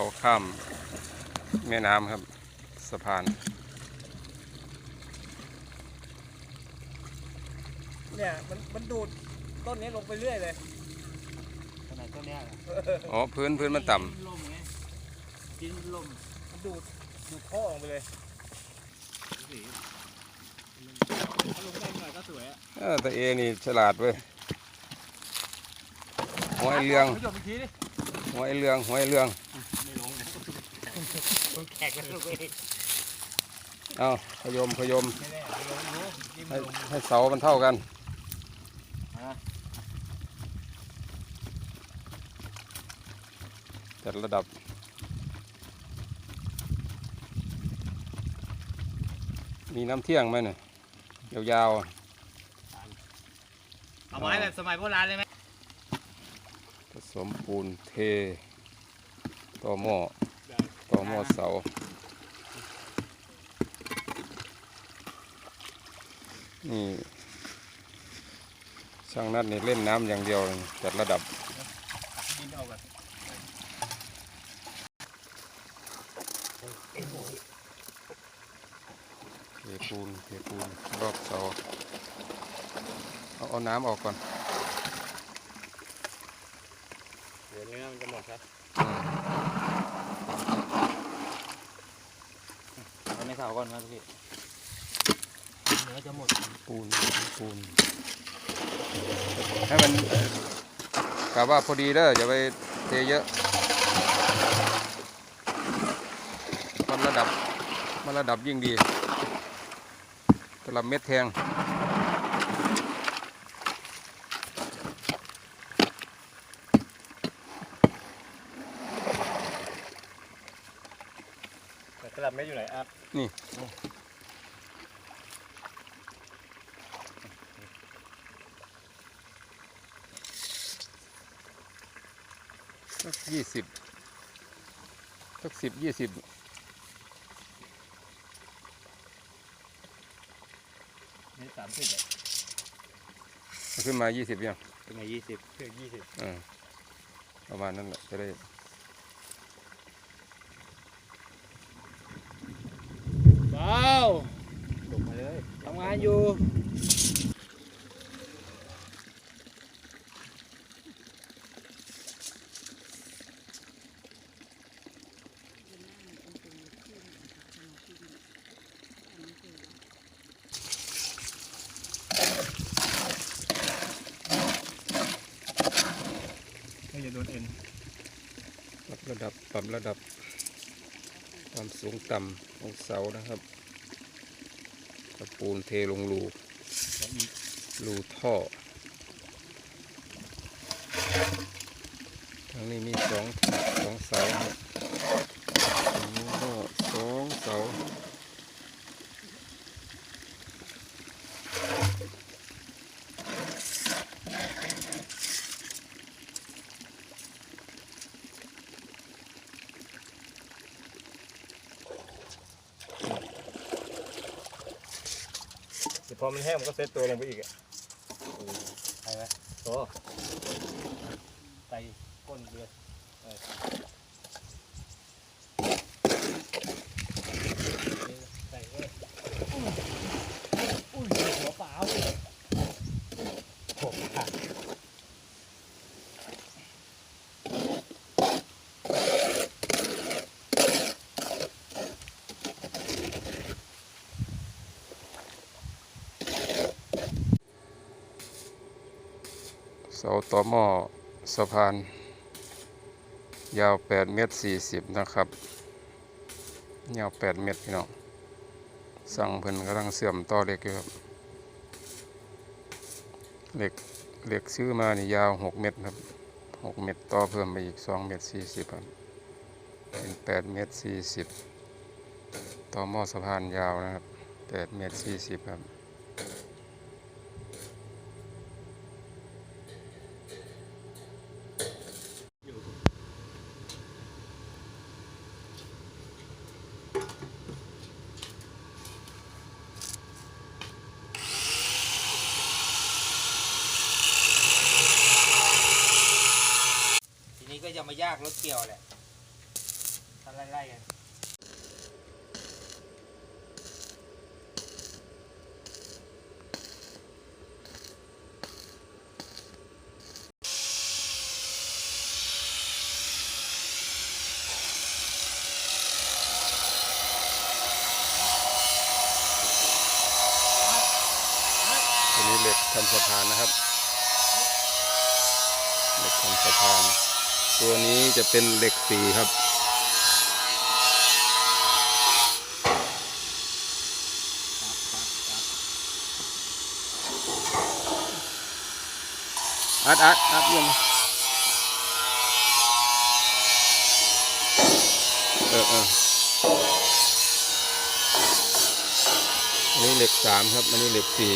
าข้ามแม่น้ำครับสะพานเนี่ยมันมันดูดต้นนี้ลงไปเรื่อยเลยขนาดต้นเนี้ยอ๋อพื้นพื้นมันต่ลมไงกินลมมันดูดดูดท่อลงไปเลยสีถ้าลงได้หน่อยก็สวยอะำเออแต่เอนี่ฉลาดเว้ยหัวไอเรืองผู้ชมอีกทีดิหัวไอเรืองหัวไอเรืองไม่ลงนะ ต้องแขกกันลงเองเอาขยมขยมไม่แน่ไม่ลงรู้นี่ไม่ให้ลงให้เสามันเท่ากันอะจัดระดับ มีน้ำเที่ยงไหมเนี่ยยาวเอาไม้แบบสมัยโบราณเลยไหมๆผสมปูนเทต่อหม้อต่ อหม้อเสานี่ช่างนัดนี่เล่นน้ำอย่างเดียวเลยจัดระดับดินออกแบบเทปูนเทปูนรอบเสาเอาเอาน้ำออกก่อนเดี๋ยวเนื้อมันจะหมดครับ อืมเอาไม่เผาก่อนครับพี่เนื้อจะหมดปูนปูน ให้มันกะว่าพอดีเด้ออย่าไปเทเยอะ มันระดับ มันระดับยิ่งดีสำหรับเม็ดแทง ระดับไม่อยู่ไหนอะสักยี่สิบสักสิบยี่สิบนี่สามสิบอะขึ้นมายี่สิบยังเป็นไงยี่สิบถึงยี่สิบ เออประมาณนั้นแหละจะได้ ว้าวลงมาเลยทำงาน อยู่ไม่จะโดนเอ็นปรับระดับปรับระดับความสูงต่ำของเสานะครับ ตะปูนเทลงรูรูท่อ ทางนี้มีสองสองเสาครับทางนี้ก็สองเสา เดี๋ยว พอมันแห้งมันก็เซตตัวลงไปอีกอะใช่ไหมโอ้ใส่ก้นเรือใส่ก็อุ้ยอุ้ยหัวเปล่าผมขาด เสาต่อหม้อสะพาน ยาว 8 เมตร 40 นะครับ ยาว 8 เมตรพี่น้องสั่งเพิ่นกำลังเสื่อมต่อเหล็กอยู่ครับเหล็กเหล็กซื้อมานี่ยาว 6 เมตรครับ 6 เมตรต่อเพิ่มไปอีก 2 เมตร 40ครับเป็น8เมตร 40 ต่อหม้อสะพานยาวนะครับ8เมตร 40 ครับ ทีนี้ก็จะมายากรถเกี่ยวแหละถ้าไล่ๆกันตัวนี้เหล็กทำสะพานนะครับเหล็กทำสะพาน ตัวนี้จะเป็นเหล็กสีครับ อัดอัดอัดยังเออเอออันนี้เหล็กสามครับ อันนี้เหล็กสี่